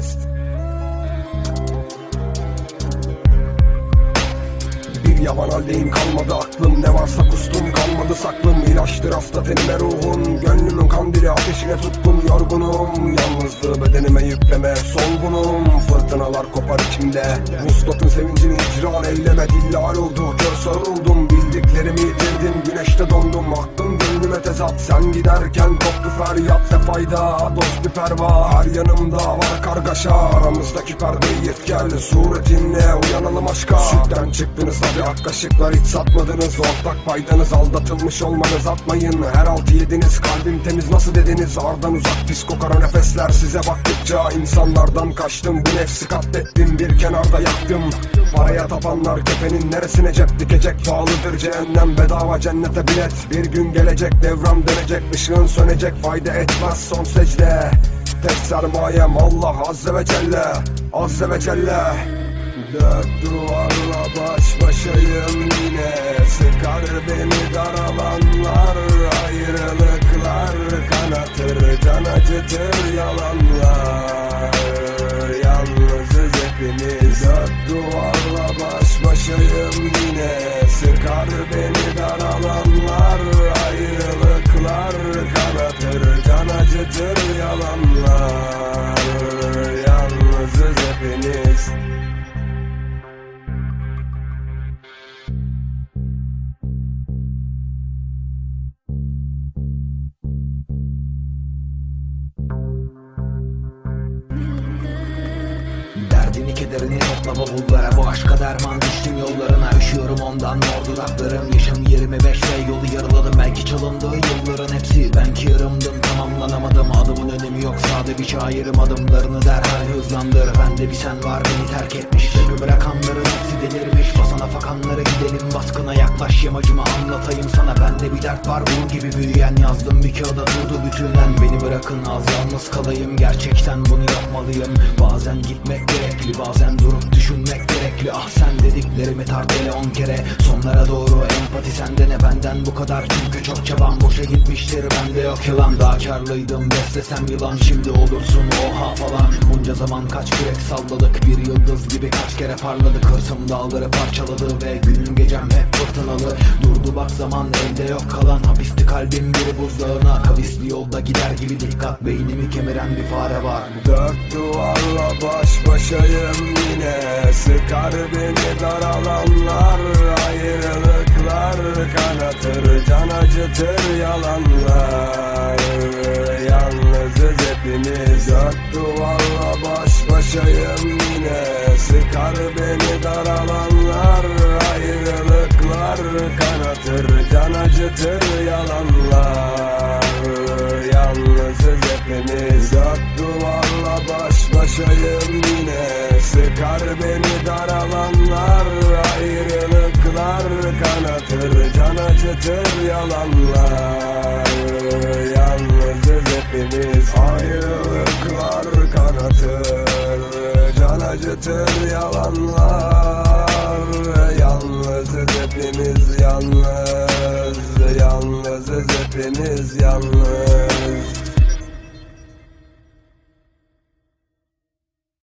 Podcast. Bir yaban haldeyim kalmadı aklım. Ne varsa kustum kalmadı saklım. İlaçtır hasta tenime ruhun Gönlümün kandili ateşine tuttum. Yorgunum yalnızlığı bedenime yükleme. Solgunum fırtınalar kopar içimde. Vuslatın sevincini icra eyleme. Dillal oldu kör sarıldım Bildiklerimi yitirdim. Güneşte don tezat Sen giderken koptu feryat ne fayda. Dost bir perva her yanımda var kargaşa. Aramızdaki perdeyi yet Suretinle uyanalım aşka. Sütten çıktınız hadi ak kaşıklar hiç satmadınız. Ortak paydanız aldatılmış olmanız. Atmayın Her altı yediniz. Kalbim temiz nasıl dediniz? Ardan uzak pis kokar o nefesler. Size baktıkça insanlardan kaçtım. Bu nefsi katlettim bir kenarda yaktım. Paraya tapanlar kefenin neresine cep? Dikecek Pahalıdır cehennem. Bedava cennete bilet. Bir gün gelecek devran dönecek ışığın sönecek Fayda etmez son secde. Tek sermayem Allah azze ve celle Azze ve celle. Dört duvarla baş başayım yine Sıkar beni daralanlar Ayrılıklar duvarla baş başayım yine. Sıkar beni daralanlar Ayrılıklar Kederini topla bavullara Bu aşka derman düştüm yollarına. Üşüyorum ondan mor dudaklarım. Yerimi beş ve yolu yarıladım. Belki çalındığı yılların hepsi. Ben ki yarımdım tamamlanamadım. Adımın önemi yok. Sade bir şairim Adımlarını derhal hızlandır. Bende bir sen var beni terk etmiş Beni bırakanların hepsi delirmiş. Basana fakanlara gidelim baskına yaklaş. Yamacımı anlatayım sana. Bende bir dert var bunun gibi büyüyen. Yazdım bir kağıda durdu bütünen Beni bırakın az yalnız kalayım. Gerçekten bunu yapmalıyım. Bazen gitmek gerekli Bazen durup düşünmek gerekli. Ah sen dediklerimi tart hele on kere. Sonlara doğru empati sende ne benden bu kadar Çünkü çok çabam boşa gitmiştir. Bende yok yılan daha karlıydım Beslesem yılan. Şimdi olursun oha falan. Bunca zaman kaç kürek salladık? Bir yıldız gibi kaç kere parladık Hırsım dağları parçaladı ve günüm gecem hep fırtınalı. Durdu bak zaman elde yok kalan Hapisti kalbim bir buzdağına. Kavisli yolda gider gibi dikkat Beynimi kemiren bir fare var. Dört duvarla baş başayım yine. Sıkar beni daralanlar Ayrılıklar kanatır Can acıtır yalanlar duvarla baş başayım yine. Sıkar beni daralanlar Ayrılıklar kanatır Can acıtır yalanlar. Yalnızız hepimiz Dört duvarla baş başayım yine. Sıkar beni daralanlar Ayrılıklar kanatır Can acıtır yalanlar hepimiz Ayrılıklar kanatır Can acıtır yalanlar. Yalnızız hepimiz yalnız Yalnızız hepimiz yalnız